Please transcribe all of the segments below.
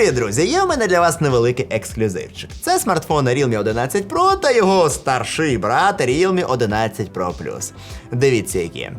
Привіт, друзі! Є в мене для вас невеликий ексклюзивчик. Це смартфон Realme 11 Pro та його старший брат Realme 11 Pro Plus. Дивіться, які.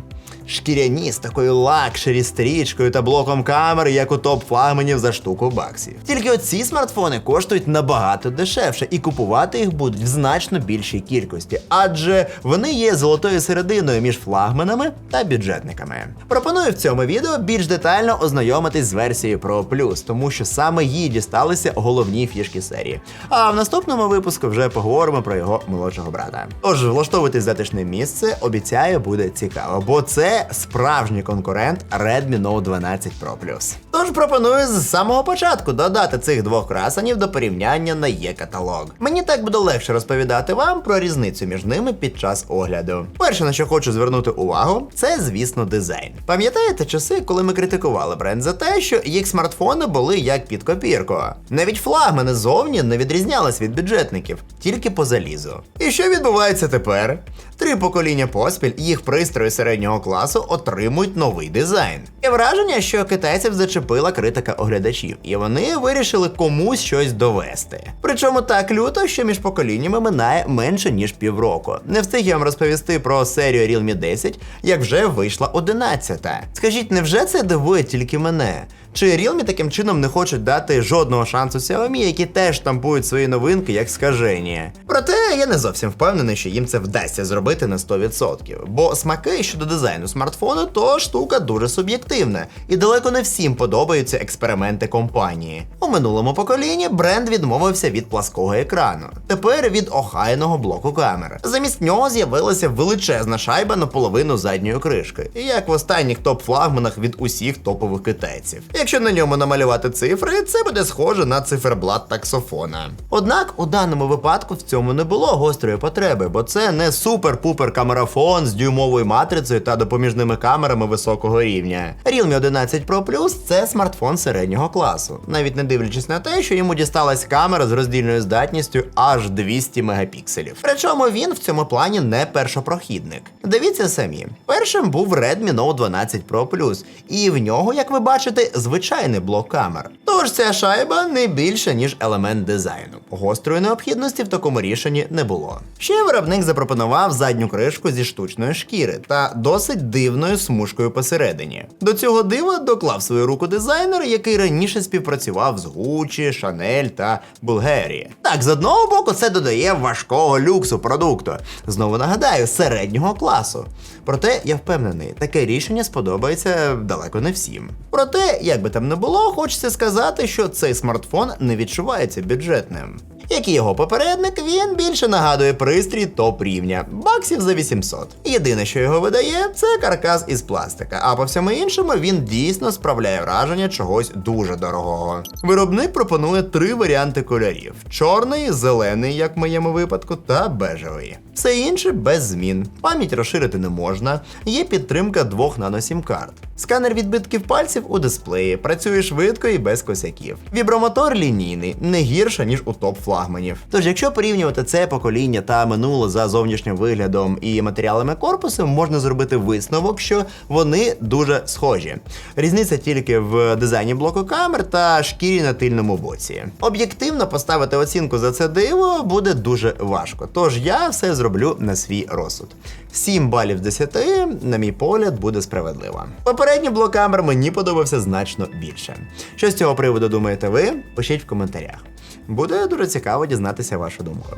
Шкіряні з такою лакшері стрічкою та блоком камер, як у топ флагманів за штуку баксів. Тільки оці смартфони коштують набагато дешевше, і купувати їх будуть в значно більшій кількості, адже вони є золотою серединою між флагманами та бюджетниками. Пропоную в цьому відео більш детально ознайомитись з версією Pro Plus, тому що саме їй дісталися головні фішки серії. А в наступному випуску вже поговоримо про його молодшого брата. Тож влаштовуйтесь затишне місце, обіцяю, буде цікаво, бо це справжній конкурент Redmi Note 12 Pro Plus. Тож пропоную з самого початку додати цих двох красанів до порівняння на є-каталог. Мені так буде легше розповідати вам про різницю між ними під час огляду. Перше, на що хочу звернути увагу, це, звісно, дизайн. Пам'ятаєте часи, коли ми критикували бренд за те, що їх смартфони були як під копірку? Навіть флагмани зовні не відрізнялись від бюджетників, тільки по залізу. І що відбувається тепер? Три покоління поспіль їх пристрої середнього класу отримують новий дизайн. Є враження, що китайців зачепила критика оглядачів, і вони вирішили комусь щось довести. Причому так люто, що між поколіннями минає менше ніж півроку. Не встиг я вам розповісти про серію Realme 10, як вже вийшла 11-та. Скажіть, невже це дивує тільки мене? Чи Realme таким чином не хочуть дати жодного шансу Xiaomi, які теж штампують свої новинки як скажені? Проте я не зовсім впевнений, що їм це вдасться зробити на 100%. Бо смаки щодо дизайну смартфону то штука дуже суб'єктивна, і далеко не всім подобаються експерименти компанії. У минулому поколінні бренд відмовився від плаского екрану. Тепер від охайного блоку камер. Замість нього з'явилася величезна шайба на половину задньої кришки, як в останніх топ-флагманах від усіх топових китайців. Якщо на ньому намалювати цифри, це буде схоже на циферблат таксофона. Однак у даному випадку в цьому не було гострої потреби, бо це не супер-пупер камерафон з дюймовою матрицею та допоміжними камерами високого рівня. Realme 11 Pro Plus – це смартфон середнього класу, навіть не дивлячись на те, що йому дісталась камера з роздільною здатністю аж 200 мегапікселів. Причому він в цьому плані не першопрохідник. Дивіться самі, першим був Redmi Note 12 Pro Plus, і в нього, як ви бачите, звичайний блок камер. Тож ця шайба не більше, ніж елемент дизайну. Гострої необхідності в такому рішенні не було. Ще виробник запропонував задню кришку зі штучної шкіри та досить дивною смужкою посередині. До цього дива доклав свою руку дизайнер, який раніше співпрацював з Gucci, Chanel та Bulgari. Так, з одного боку, це додає важкого люксу продукту. Знову нагадаю, середнього класу. Проте я впевнений, таке рішення сподобається далеко не всім. Проте, як би там не було, хочеться сказати, що цей смартфон не відчувається бюджетним. Як і його попередник, він більше нагадує пристрій топ рівня баксів за 800. Єдине, що його видає, це каркас із пластика, а по всьому іншому він дійсно справляє враження чогось дуже дорогого. Виробник пропонує три варіанти кольорів: чорний, зелений, як в моєму випадку, та бежевий. Все інше без змін. Пам'ять розширити не можна, є підтримка двох наносім-карт. Сканер відбитків пальців у дисплеї, працює швидко і без косяків. Вібромотор лінійний, не гірше, ніж у топ флагманів. Тож, якщо порівнювати це покоління та минуле за зовнішнім виглядом і матеріалами корпусу, можна зробити висновок, що вони дуже схожі. Різниця тільки в дизайні блоку камер та шкірі на тильному боці. Об'єктивно поставити оцінку за це диво буде дуже важко. Тож я все зроблю на свій розсуд. 7 балів з 10, на мій погляд, буде справедливо. Попередній блок камер мені подобався значно більше. Що з цього приводу думаєте ви? Пишіть в коментарях. Буде дуже цікаво дізнатися вашу думку.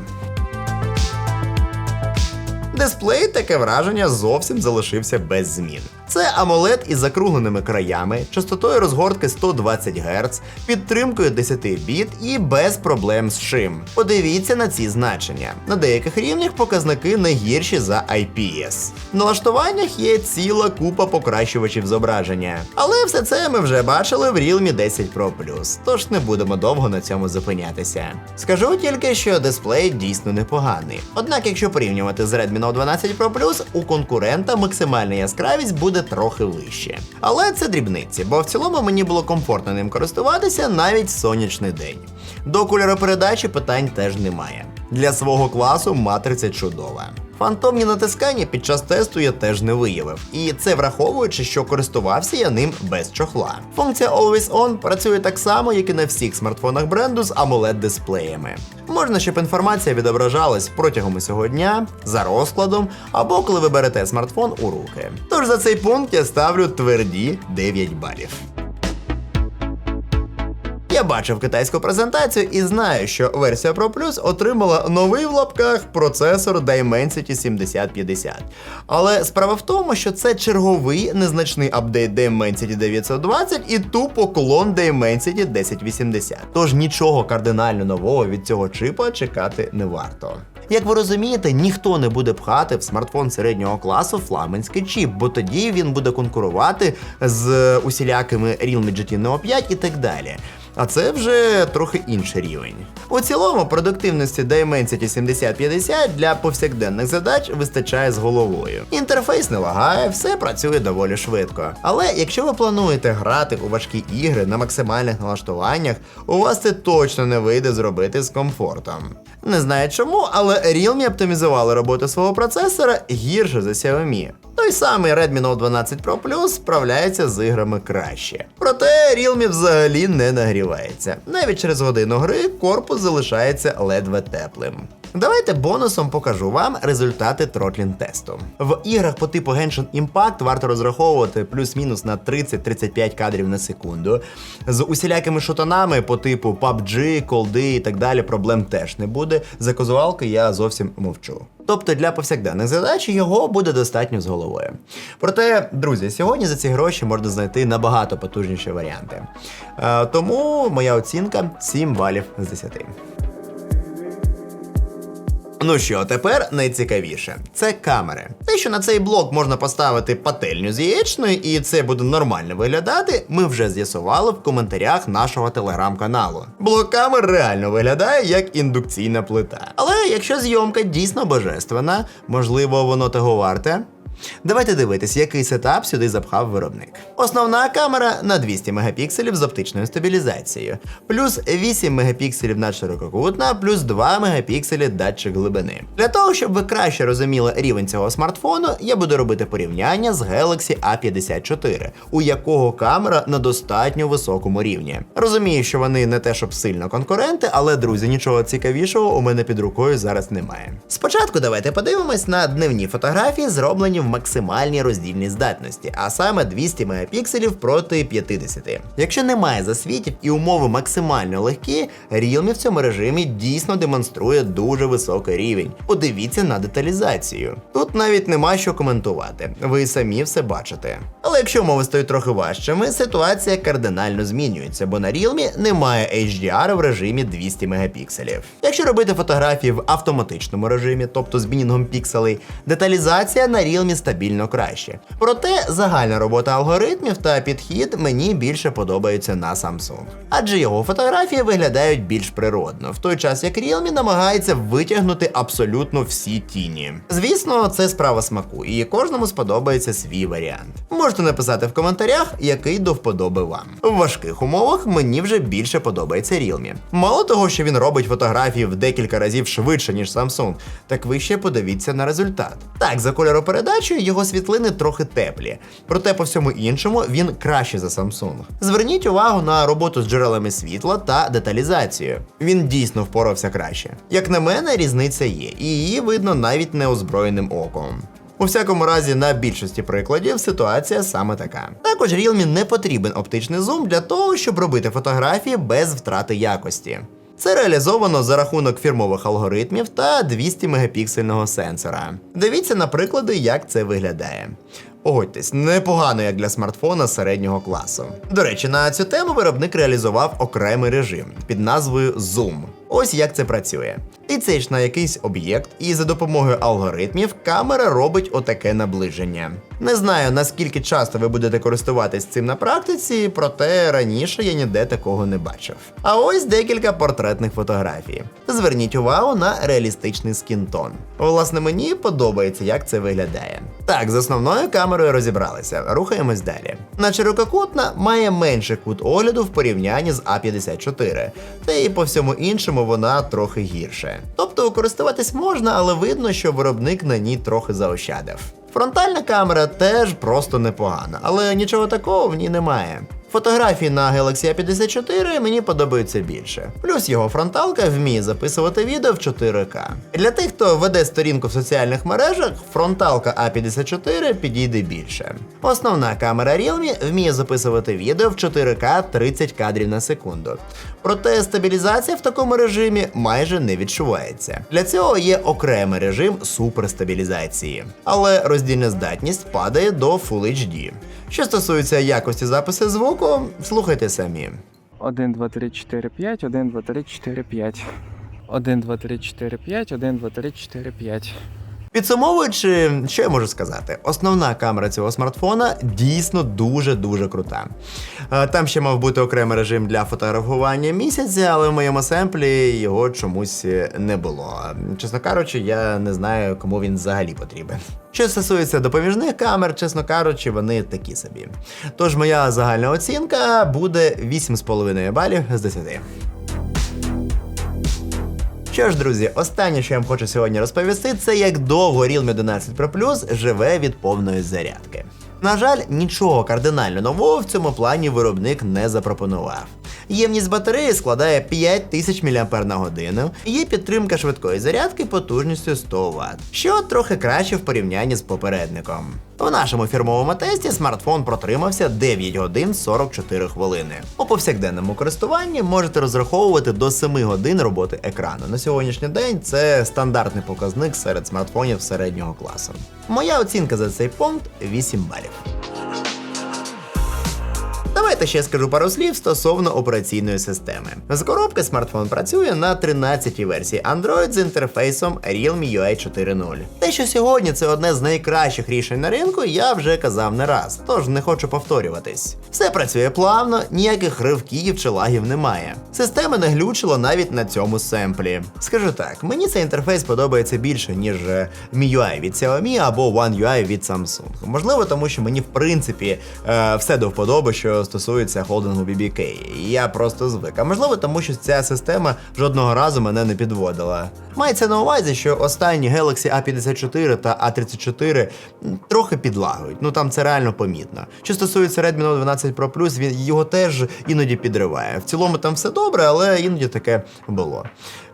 Дисплей таке враження зовсім залишився без змін. Це AMOLED із закругленими краями, частотою розгортки 120 Гц, підтримкою 10 біт і без проблем з шим. Подивіться на ці значення. На деяких рівнях показники не гірші за IPS. В налаштуваннях є ціла купа покращувачів зображення. Але все це ми вже бачили в Realme 10 Pro Plus, тож не будемо довго на цьому зупинятися. Скажу тільки, що дисплей дійсно непоганий. Однак, якщо порівнювати з Redmi Note 12 Pro Plus, у конкурента максимальна яскравість буде трохи вище. Але це дрібниці, бо в цілому мені було комфортно ним користуватися навіть в сонячний день. До кольоропередачі питань теж немає. Для свого класу матриця чудова. Фантомні натискання під час тесту я теж не виявив, і це враховуючи, що користувався я ним без чохла. Функція Always On працює так само, як і на всіх смартфонах бренду з amoled дисплеями. Можна, щоб інформація відображалась протягом усього дня, за розкладом, або коли ви берете смартфон у руки. Тож за цей пункт я ставлю тверді 9 балів. Я бачив китайську презентацію і знаю, що версія Pro Plus отримала новий в лапках процесор Dimensity 7050. Але справа в тому, що це черговий незначний апдейт Dimensity 920 і тупо клон Dimensity 1080. Тож нічого кардинально нового від цього чипа чекати не варто. Як ви розумієте, ніхто не буде пхати в смартфон середнього класу флагманський чіп, бо тоді він буде конкурувати з усілякими Realme GT Neo 5 і так далі. А це вже трохи інший рівень. У цілому продуктивності Dimensity 7050 для повсякденних задач вистачає з головою. Інтерфейс не лагає, все працює доволі швидко. Але якщо ви плануєте грати у важкі ігри на максимальних налаштуваннях, у вас це точно не вийде зробити з комфортом. Не знаю чому, але Realme оптимізували роботу свого процесора гірше за Xiaomi. Той самий Redmi Note 12 Pro Plus справляється з іграми краще. Проте Realme взагалі не нагрівається. Навіть через годину гри корпус залишається ледве теплим. Давайте бонусом покажу вам результати тротлін тесту. В іграх по типу Genshin Impact варто розраховувати плюс-мінус на 30-35 кадрів на секунду. З усілякими шутанами по типу PUBG, колди і так далі проблем теж не буде. За казуалки я зовсім мовчу. Тобто для повсякденних задач його буде достатньо з головою. Проте, друзі, сьогодні за ці гроші можна знайти набагато потужніші варіанти. Е, тому моя оцінка 7 балів з 10. Ну що, тепер найцікавіше це камери. Те, що на цей блок можна поставити пательню з яєчною, і це буде нормально виглядати, ми вже з'ясували в коментарях нашого телеграм-каналу. Блок камер реально виглядає як індукційна плита. Але якщо зйомка дійсно божественна, можливо, воно того варте. Давайте дивитись, який сетап сюди запхав виробник. Основна камера на 200 мегапікселів з оптичною стабілізацією, плюс 8 мегапікселів надширококутна, плюс 2 мегапікселі датчик глибини. Для того, щоб ви краще розуміли рівень цього смартфону, я буду робити порівняння з Galaxy A54, у якого камера на достатньо високому рівні. Розумію, що вони не те, щоб сильно конкуренти, але друзі, нічого цікавішого у мене під рукою зараз немає. Спочатку давайте подивимось на дневні фотографії, зроблені в максимальній роздільній здатності, а саме 200 мегапікселів проти 50. Якщо немає засвітів і умови максимально легкі, Realme в цьому режимі дійсно демонструє дуже високий рівень. Подивіться на деталізацію. Тут навіть нема що коментувати, ви самі все бачите. Але якщо умови стають трохи важчими, ситуація кардинально змінюється, бо на Realme немає HDR в режимі 200 мегапікселів. Якщо робити фотографії в автоматичному режимі, тобто з мінінгом пікселей, деталізація на Realme стабільно краще. Проте загальна робота алгоритмів та підхід мені більше подобаються на Samsung. Адже його фотографії виглядають більш природно, в той час як Realme намагається витягнути абсолютно всі тіні. Звісно, це справа смаку, і кожному сподобається свій варіант. Можете написати в коментарях, який до вподоби вам. В важких умовах мені вже більше подобається Realme. Мало того, що він робить фотографії в декілька разів швидше, ніж Samsung, так ви ще подивіться на результат. Так, за кольоропередачею його світлини трохи теплі, проте по всьому іншому він краще за Samsung. Зверніть увагу на роботу з джерелами світла та деталізацію. Він дійсно впорався краще. Як на мене, різниця є, і її видно навіть неозброєним оком. У всякому разі, на більшості прикладів ситуація саме така. Також Realme не потрібен оптичний зум для того, щоб робити фотографії без втрати якості. Це реалізовано за рахунок фірмових алгоритмів та 200 мегапіксельного сенсора. Дивіться на приклади, як це виглядає. Погодьтесь, непогано як для смартфона середнього класу. До речі, на цю тему виробник реалізував окремий режим під назвою Zoom. Ось як це працює. Тицяєш на якийсь об'єкт, і за допомогою алгоритмів камера робить отаке наближення. Не знаю наскільки часто ви будете користуватись цим на практиці, проте раніше я ніде такого не бачив. А ось декілька портретних фотографій. Зверніть увагу на реалістичний скінтон. Власне, мені подобається, як це виглядає. Так, з основною камерою розібралися. Рухаємось далі. На ширококутна має менший кут огляду в порівнянні з А54, та і по всьому іншому вона трохи гірше. Тобто користуватись можна, але видно, що виробник на ній трохи заощадив. Фронтальна камера теж просто непогана, але нічого такого в ній немає. Фотографії на Galaxy A54 мені подобаються більше. Плюс його фронталка вміє записувати відео в 4К. Для тих, хто веде сторінку в соціальних мережах, фронталка A54 підійде більше. Основна камера Realme вміє записувати відео в 4К 30 кадрів на секунду. Проте стабілізація в такому режимі майже не відчувається. Для цього є окремий режим суперстабілізації, але роздільна здатність падає до Full HD. Що стосується якості запису звуку, слухайте самі. 1, 2, 3, 4, 5, 1, 2, 3, 4, 5. 1, 2, 3, 4, 5, 1, 2, 3, 4, 5. Підсумовуючи, що я можу сказати, основна камера цього смартфона дійсно дуже-дуже крута. Е, Там ще мав бути окремий режим для фотографування місяця, але в моєму семплі його чомусь не було. Чесно кажучи, я не знаю, кому він взагалі потрібен. Що стосується допоміжних камер, чесно кажучи, вони такі собі. Тож моя загальна оцінка буде 8,5 балів з 10. Що ж, друзі, останнє, що я вам хочу сьогодні розповісти, це як довго Realme 11 Pro Plus живе від повної зарядки. На жаль, нічого кардинально нового в цьому плані виробник не запропонував. Ємність батареї складає 5000 мАч є підтримка швидкої зарядки потужністю 100 Вт, що трохи краще в порівнянні з попередником. У нашому фірмовому тесті смартфон протримався 9 годин 44 хвилини. У повсякденному користуванні можете розраховувати до 7 годин роботи екрану. На сьогоднішній день це стандартний показник серед смартфонів середнього класу. Моя оцінка за цей пункт 8 балів. Давайте ще скажу пару слів стосовно операційної системи. З коробки смартфон працює на 13-й версії Android з інтерфейсом Realme UI 4.0. Те, що сьогодні це одне з найкращих рішень на ринку, я вже казав не раз, тож не хочу повторюватись. Все працює плавно, ніяких ривків чи лагів немає. Система не глючила навіть на цьому семплі. Скажу так, мені цей інтерфейс подобається більше, ніж е, MIUI від Xiaomi або One UI від Samsung. Можливо, тому що мені в принципі е, все до вподоби, що стосується холдингу BBK. Я просто звик. А можливо, тому що ця система жодного разу мене не підводила. Мається на увазі, що останні Galaxy A54 та A34 м, трохи підлагують. Ну там це реально помітно. Що стосується Redmi Note 12 Pro Plus, він його теж іноді підриває. В цілому там все добре, але іноді таке було.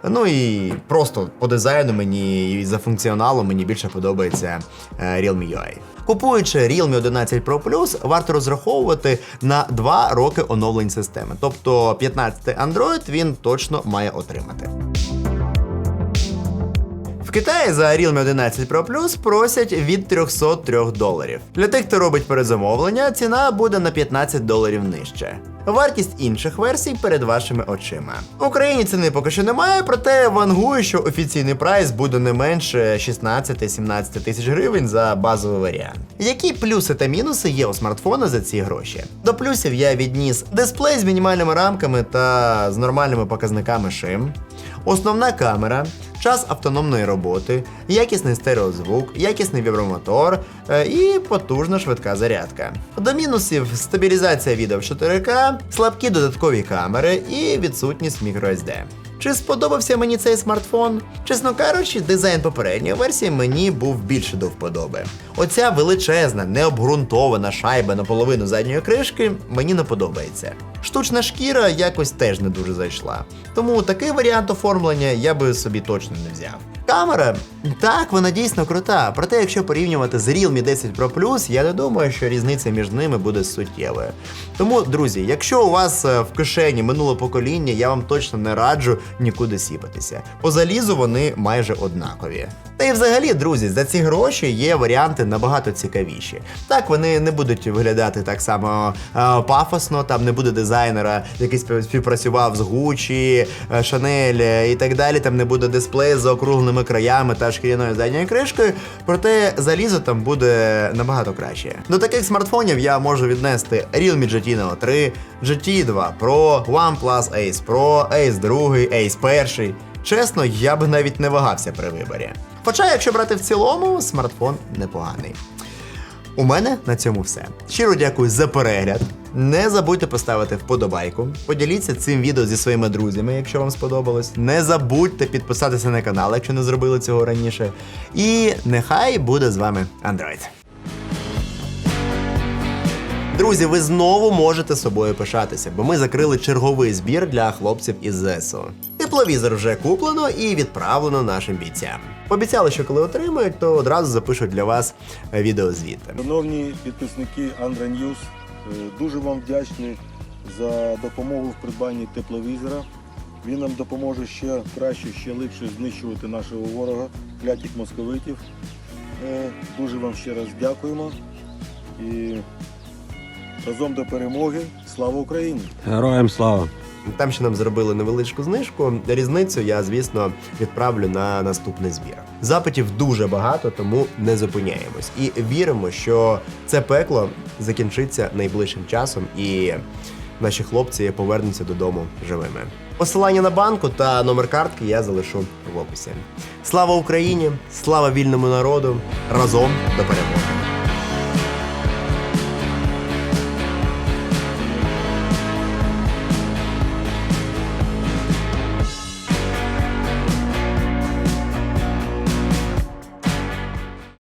Ну і просто по дизайну мені і за функціоналом мені більше подобається е, Realme UI. Купуючи Realme 11 Pro Plus, варто розраховувати на 2 роки оновлень системи. Тобто 15 Android він точно має отримати. В Китаї за Realme 11 Pro Plus просять від 303 доларів. Для тих, хто робить перезамовлення, ціна буде на 15 доларів нижче. Вартість інших версій перед вашими очима. В Україні ціни поки що немає, проте вангую, що офіційний прайс буде не менше 16-17 тисяч гривень за базовий варіант. Які плюси та мінуси є у смартфона за ці гроші? До плюсів я відніс дисплей з мінімальними рамками та з нормальними показниками шим, основна камера, час автономної роботи, якісний стереозвук, якісний вібромотор е, і потужна швидка зарядка. До мінусів стабілізація відео в 4К, слабкі додаткові камери і відсутність microSD. Чи сподобався мені цей смартфон? Чесно кажучи, дизайн попередньої версії мені був більше до вподоби. Оця величезна, необґрунтована шайба наполовину задньої кришки мені не подобається. Штучна шкіра якось теж не дуже зайшла. Тому такий варіант оформлення я би собі точно не взяв. Камера, так, вона дійсно крута. Проте, якщо порівнювати з Realme 10 Pro Plus, я не думаю, що різниця між ними буде суттєвою. Тому, друзі, якщо у вас е, в кишені минуле покоління, я вам точно не раджу нікуди сіпатися. По залізу вони майже однакові. Та й взагалі, друзі, за ці гроші є варіанти набагато цікавіші. Так, вони не будуть виглядати так само е, пафосно, там не буде дизайнера, який співпрацював з Gucci, е, Chanel е, і так далі. Там не буде дисплею з заокругленими краями та шкіряною задньою кришкою. Проте залізо там буде набагато краще. До таких смартфонів я можу віднести Realme GT Neo 3, GT 2 Pro, OnePlus Ace Pro, Ace 2, Ace 1. Чесно, я б навіть не вагався при виборі. Хоча, якщо брати в цілому, смартфон непоганий. У мене на цьому все. Щиро дякую за перегляд. Не забудьте поставити вподобайку. Поділіться цим відео зі своїми друзями, якщо вам сподобалось. Не забудьте підписатися на канал, якщо не зробили цього раніше. І нехай буде з вами Android. Друзі, ви знову можете собою пишатися, бо ми закрили черговий збір для хлопців із ЗСУ. Тепловізор вже куплено і відправлено нашим бійцям. Обіцяли, що коли отримають, то одразу запишуть для вас відеозвіт. Шановні підписники Андра Ньюс, дуже вам вдячний за допомогу в придбанні тепловізора. Він нам допоможе ще краще, ще легше знищувати нашого ворога, клятих московитів. Е, Дуже вам ще раз дякуємо. І разом до перемоги. Слава Україні! Героям слава! Там ще нам зробили невеличку знижку. Різницю я, звісно, відправлю на наступний збір. Запитів дуже багато, тому не зупиняємось. І віримо, що це пекло закінчиться найближчим часом, і наші хлопці повернуться додому живими. Посилання на банку та номер картки я залишу в описі. Слава Україні! Слава вільному народу! Разом до перемоги!